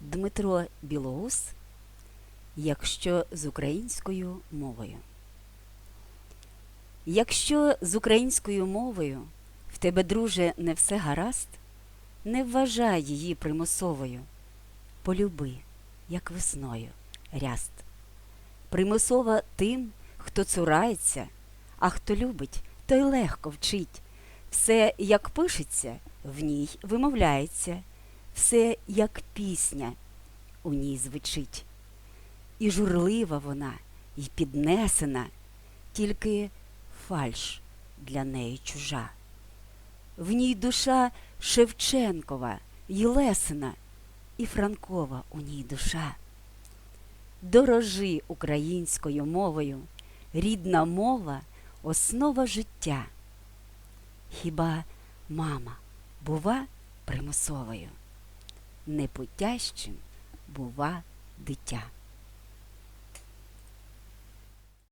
Дмитро Білоус, якщо з українською мовою. Якщо з українською мовою в тебе, друже, не все гаразд, не вважай її примусовою. Полюби, як весною, ряст. Примусова тим, хто цурається, а хто любить, той легко вчить. Все, як пишеться, в ній вимовляється, все, як пісня, у ній звучить. І журлива вона, і піднесена, тільки фальш для неї чужа. В ній душа Шевченкова й Лесина, і Франкова у ній душа. Дорожи українською мовою, рідна мова основа життя. Хіба мама бува примусовою, непутящим бува дитя.